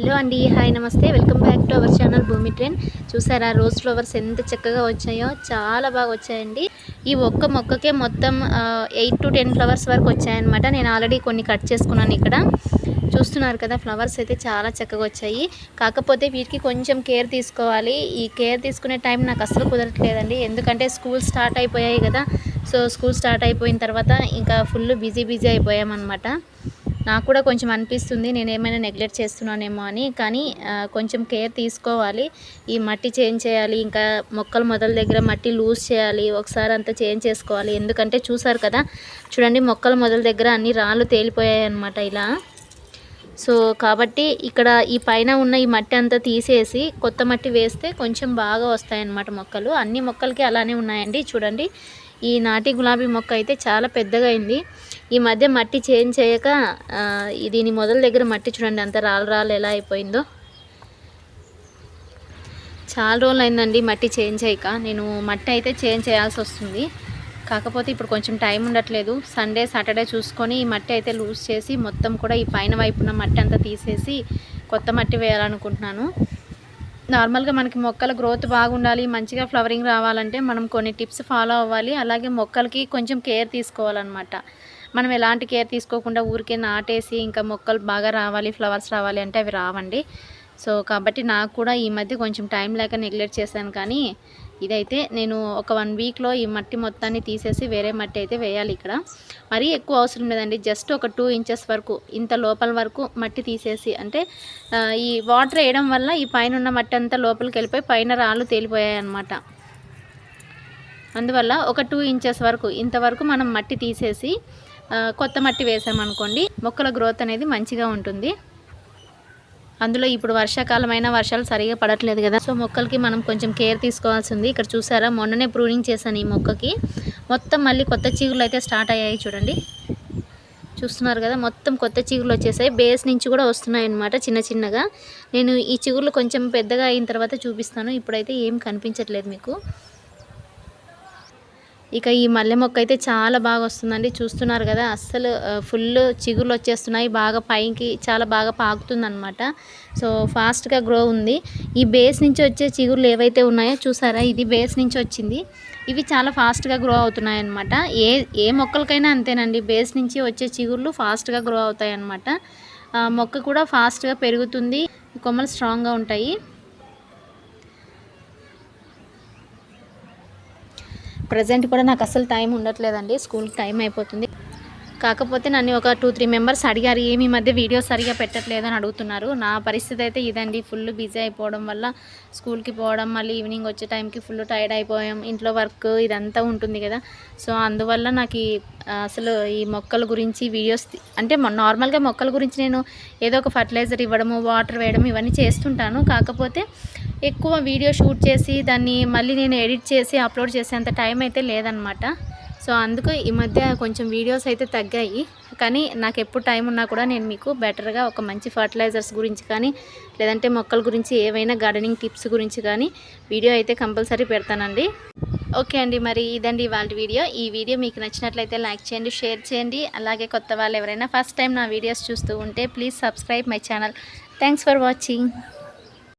Hello అండి hi నమస్తే. Welcome back to our channel Bhoomi train చూసారా రోజ్ ఫ్లవర్స్ ఎంత చక్కగా వచ్చాయో చాలా బాగా వచ్చాయండి. ఈ ఒక్క మొక్కకే మొత్తం ఎయిట్ టు టెన్ ఫ్లవర్స్ వరకు వచ్చాయన్నమాట. నేను ఆల్రెడీ కొన్ని కట్ చేసుకున్నాను ఇక్కడ. చూస్తున్నారు కదా ఫ్లవర్స్ అయితే చాలా చక్కగా వచ్చాయి. కాకపోతే వీటికి కొంచెం కేర్ తీసుకోవాలి. ఈ కేర్ తీసుకునే టైం నాకు అసలు కుదరట్లేదండి. ఎందుకంటే స్కూల్ స్టార్ట్ అయిపోయాయి కదా. సో స్కూల్ స్టార్ట్ అయిపోయిన తర్వాత ఇంకా ఫుల్ బిజీ బిజీ అయిపోయామన్నమాట. నాకు కూడా కొంచెం అనిపిస్తుంది నేను ఏమైనా నెగ్లెక్ట్ చేస్తున్నానేమో అని. కానీ కొంచెం కేర్ తీసుకోవాలి. ఈ మట్టి చేంజ్ చేయాలి ఇంకా మొక్కల మొదల దగ్గర మట్టి లూజ్ చేయాలి ఒకసారి అంతా చేంజ్ చేసుకోవాలి. ఎందుకంటే చూసారు కదా చూడండి మొక్కల మొదల దగ్గర అన్ని రాళ్ళు తేలిపోయాయి అనమాట ఇలా. సో కాబట్టి ఇక్కడ ఈ పైన ఉన్న ఈ మట్టి అంతా తీసేసి కొత్త మట్టి వేస్తే కొంచెం బాగా వస్తాయన్నమాట మొక్కలు. అన్ని మొక్కలకి అలానే ఉన్నాయండి చూడండి. ఈ నాటి గులాబీ మొక్క అయితే చాలా పెద్దగా అయింది. ఈ మధ్య మట్టి చేంజ్ చేయక దీని మొదల దగ్గర మట్టి చూడండి అంత రాళ్ళు రాళ్ళు ఎలా అయిపోయిందో. చాలా రోజులు అయిందండి మట్టి చేంజ్ చేయక. నేను మట్టి అయితే చేంజ్ చేయాల్సి వస్తుంది. కాకపోతే ఇప్పుడు కొంచెం టైం ఉండట్లేదు. సండే సాటర్డే చూసుకొని ఈ మట్టి అయితే లూజ్ చేసి మొత్తం కూడా ఈ పైన వైపున మట్టి అంతా తీసేసి కొత్త మట్టి వేయాలనుకుంటున్నాను. నార్మల్గా మనకి మొక్కల గ్రోత్ బాగుండాలి మంచిగా ఫ్లవరింగ్ రావాలంటే మనం కొన్ని టిప్స్ ఫాలో అవ్వాలి. అలాగే మొక్కలకి కొంచెం కేర్ తీసుకోవాలన్నమాట. మనం ఎలాంటి కేర్ తీసుకోకుండా ఊరికే నాటేసి ఇంకా మొక్కలు బాగా రావాలి ఫ్లవర్స్ రావాలి అంటే అవి రావండి. సో కాబట్టి నాకు కూడా ఈ మధ్య కొంచెం టైం లేక నెగ్లెక్ట్ చేశాను కానీ ఇదైతే నేను ఒక వన్ వీక్లో ఈ మట్టి మొత్తాన్ని తీసేసి వేరే మట్టి అయితే వేయాలి ఇక్కడ. మరీ ఎక్కువ అవసరం లేదండి జస్ట్ ఒక టూ ఇంచెస్ వరకు ఇంత లోపల వరకు మట్టి తీసేసి అంటే ఈ వాటర్ వేయడం వల్ల ఈ పైన ఉన్న మట్టి అంతా లోపలికి వెళ్ళిపోయి పైన రాళ్ళు తేలిపోయాయి అనమాట అందువల్ల ఒక టూ ఇంచెస్ వరకు ఇంతవరకు మనం మట్టి తీసేసి కొత్త మట్టి వేసామనుకోండి మొక్కల గ్రోత్ అనేది మంచిగా ఉంటుంది. అందులో ఇప్పుడు వర్షాకాలం అయినా వర్షాలు సరిగా పడట్లేదు కదా. సో మొక్కలకి మనం కొంచెం కేర్ తీసుకోవాల్సింది. ఇక్కడ చూసారా మొన్ననే ప్రూనింగ్ చేశాను ఈ మొక్కకి. మొత్తం మళ్ళీ కొత్త చీగులు అయితే స్టార్ట్ అయ్యాయి చూడండి. చూస్తున్నారు కదా మొత్తం కొత్త చిగురులు వచ్చేసాయి. బేస్ నుంచి కూడా వస్తున్నాయి అన్నమాట చిన్న చిన్నగా. నేను ఈ చిగుర్లు కొంచెం పెద్దగా అయిన తర్వాత చూపిస్తాను. ఇప్పుడైతే ఏం కనిపించట్లేదు మీకు. ఇక ఈ మల్లె మొక్క అయితే చాలా బాగా వస్తుందండి. చూస్తున్నారు కదా అస్సలు ఫుల్ చిగుర్లు వచ్చేస్తున్నాయి. బాగా పైకి చాలా బాగా పాకుతుందనమాట సో ఫాస్ట్గా గ్రో ఉంది. ఈ బేస్ నుంచి వచ్చే చిగుర్లు ఏవైతే ఉన్నాయో చూసారా? ఇది బేస్ నుంచి వచ్చింది. ఇవి చాలా ఫాస్ట్గా గ్రో అవుతున్నాయి అనమాట ఏ ఏ మొక్కలకైనా అంతేనండి. బేస్ నుంచి వచ్చే చిగుర్లు ఫాస్ట్గా గ్రో అవుతాయి అనమాట మొక్క కూడా ఫాస్ట్గా పెరుగుతుంది. కొమ్మలు స్ట్రాంగ్గా ఉంటాయి. ప్రజెంట్ కూడా నాకు అసలు టైం ఉండట్లేదండి. స్కూల్కి టైం అయిపోతుంది. కాకపోతే నన్ను ఒక టూ త్రీ మెంబర్స్ అడిగారు ఏమి ఈ మధ్య వీడియోస్ సరిగా పెట్టట్లేదు అని అడుగుతున్నారు. నా పరిస్థితి అయితే ఇదండి. ఫుల్ బిజీ అయిపోవడం వల్ల స్కూల్కి పోవడం మళ్ళీ ఈవినింగ్ వచ్చే టైంకి ఫుల్ టైర్డ్ అయిపోయాం. ఇంట్లో వర్క్ ఇదంతా ఉంటుంది కదా. సో అందువల్ల నాకు అసలు ఈ మొక్కల గురించి వీడియోస్ అంటే నార్మల్గా మొక్కల గురించి నేను ఏదో ఒక ఫర్టిలైజర్ ఇవ్వడము వాటర్ వేయడం ఇవన్నీ చేస్తుంటాను. కాకపోతే ఎక్కువ వీడియో షూట్ చేసి దాన్ని మళ్ళీ నేను ఎడిట్ చేసి అప్లోడ్ చేసేంత టైం అయితే లేదనమాట సో అందుకు ఈ మధ్య కొంచెం వీడియోస్ అయితే తగ్గాయి. కానీ నాకు ఎప్పుడు టైం ఉన్నా కూడా నేను మీకు బెటర్గా ఒక మంచి ఫర్టిలైజర్స్ గురించి కానీ లేదంటే మొక్కల గురించి ఏవైనా గార్డెనింగ్ టిప్స్ గురించి కానీ వీడియో అయితే కంపల్సరీ పెడతానండి. ఓకే అండి మరి ఇదండి వాళ్ళ వీడియో. ఈ వీడియో మీకు నచ్చినట్లయితే లైక్ చేయండి షేర్ చేయండి. అలాగే కొత్త వాళ్ళు ఎవరైనా ఫస్ట్ టైం నా వీడియోస్ చూస్తూ ఉంటే please subscribe my channel. Thanks for watching.